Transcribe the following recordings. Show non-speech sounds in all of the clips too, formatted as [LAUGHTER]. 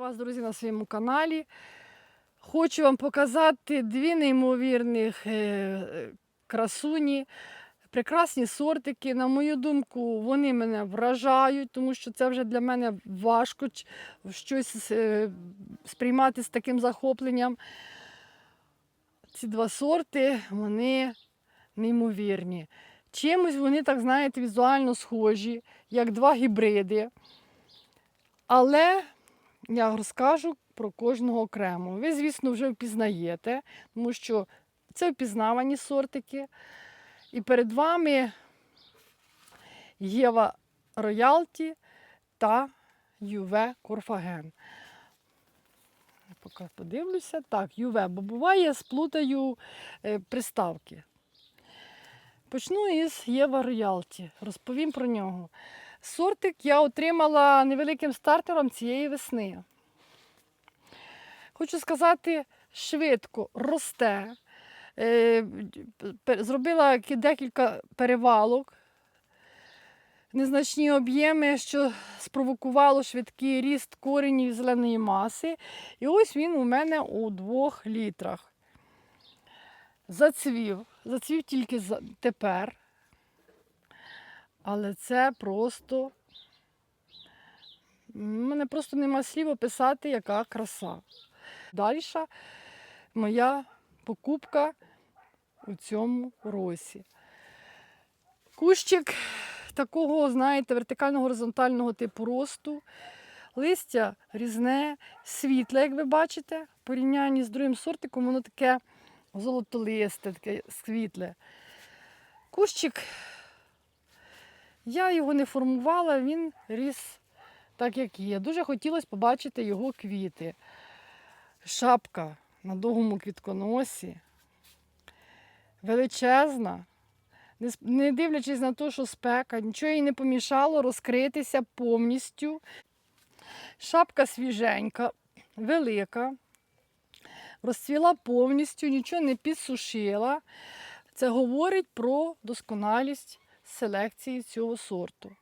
Вітаю вас, друзі, на своєму каналі. Хочу вам показати дві неймовірних е, красуні, прекрасні сортики. На мою думку, вони мене вражають, тому що це вже для мене важко щось е, сприймати з таким захопленням. Ці два сорти, вони неймовірні. Чимось вони, так знаєте, візуально схожі, як два гібриди. Але я розкажу про кожного окремо. Ви, звісно, вже впізнаєте, тому що це впізнавані сортики. І перед вами Єва Роялті та Юве Корфаген. Поки подивлюся. Так, Юве, бо буває, я сплутаю е, приставки. Почну із Єва Роялті. Розповім про нього. Сортик я отримала невеликим стартером цієї весни. Хочу сказати, швидко росте. Е, Зробила декілька перевалок, незначні об'єми, що спровокувало швидкий ріст коренів зеленої маси. І ось він у мене у двох літрах. Зацвів. Зацвів тільки тепер. Але це просто. У мене просто нема слів описати, яка краса. Далі моя покупка у цьому році. Кущик такого, знаєте, вертикально-горизонтального типу росту. Листя різне, світле, як ви бачите. В порівнянні з другим сортиком, воно таке золотолисте, таке світле. Кущик я його не формувала, він ріс так, як є. Дуже хотілося побачити його квіти. Шапка на довгому квітконосі. Величезна. Не дивлячись на те, що спека, нічого їй не помішало розкритися повністю. Шапка свіженька, велика, розцвіла повністю, нічого не підсушила. Це говорить про досконалість селекції цього сорту.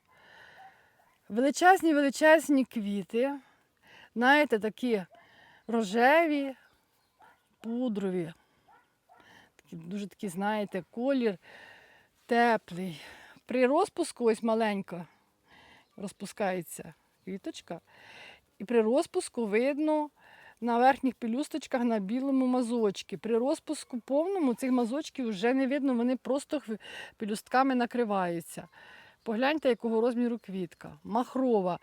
Величезні величезні квіти, знаєте, такі рожеві, пудрові. Дуже такий, знаєте, колір теплий. При розпуску ось маленька розпускається квіточка. І при розпуску видно на верхніх пелюсточках на білому мазочки. При розпуску повному цих мазочків вже не видно, вони просто пелюстками накриваються. Погляньте, якого розміру квітка. Махрова.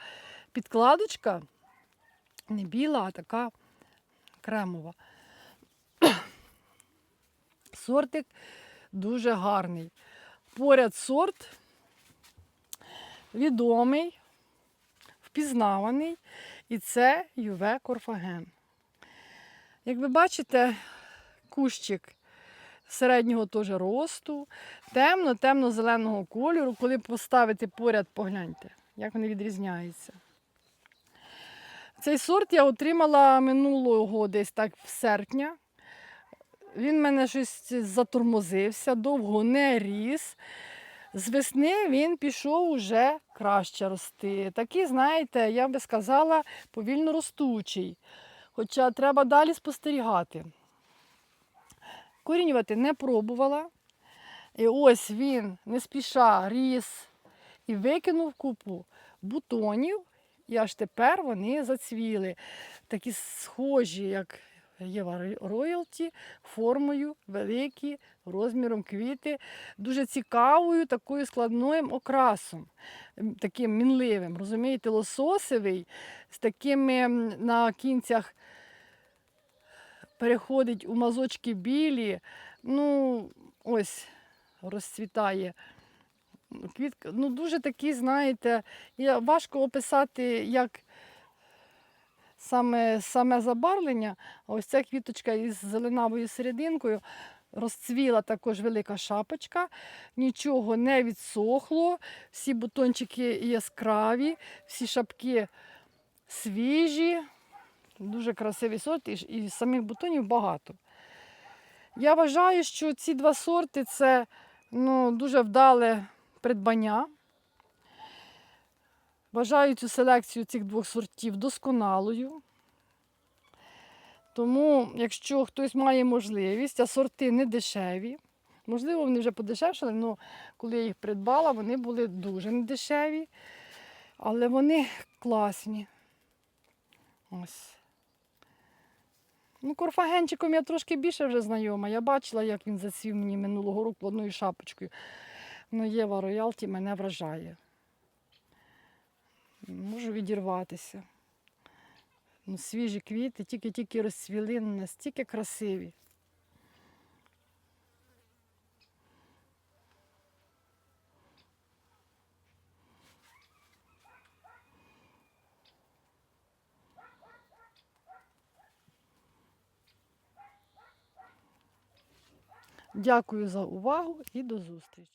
Підкладочка не біла, а така кремова. [CLEARS THROAT] Сортик дуже гарний. Поряд сорт відомий, впізнаваний, і це Юве Корфаген. Як ви бачите, кущик середнього теж росту, темно, темно-зеленого кольору. Коли поставити поряд, погляньте, як вони відрізняються. Цей сорт я отримала минулого десь так в серпня. Він в мене щось затормозився, довго не ріс. З весни він пішов уже краще рости. Такий, знаєте, я би сказала, повільно ростучий. Хоча треба далі спостерігати. Корінювати не пробувала. І ось він не спіша ріс і викинув купу бутонів, і аж тепер вони зацвіли. Такі схожі, як Єва Роялті, формою великі, розміром квіти, дуже цікавою, такою складним окрасом, таким мінливим. Розумієте, лососевий, з такими на кінцях переходить у мазочки білі. Ну, ось розцвітає. Квітка, ну дуже такі, знаєте, важко описати, як саме, саме забарвлення. Ось ця квіточка із зеленавою серединкою розцвіла також велика шапочка, нічого не відсохло, всі бутончики яскраві, всі шапки свіжі, дуже красивий сорт, і, і самих бутонів багато. Я вважаю, що ці два сорти це ну, дуже вдале придбання. Вважаю цю селекцію цих двох сортів досконалою. Тому, якщо хтось має можливість, а сорти не дешеві, можливо, вони вже подешевшали, але коли я їх придбала, вони були дуже недешеві, але вони класні. Ось. Ну, корфагенчиком я трошки більше вже знайома. Я бачила, як він зацвів мені минулого року одною шапочкою. Ну, Єва Роялті мене вражає. Можу відірватися. Ну, свіжі квіти, тільки-тільки розцвіли, настільки красиві. Дякую за увагу і до зустрічі.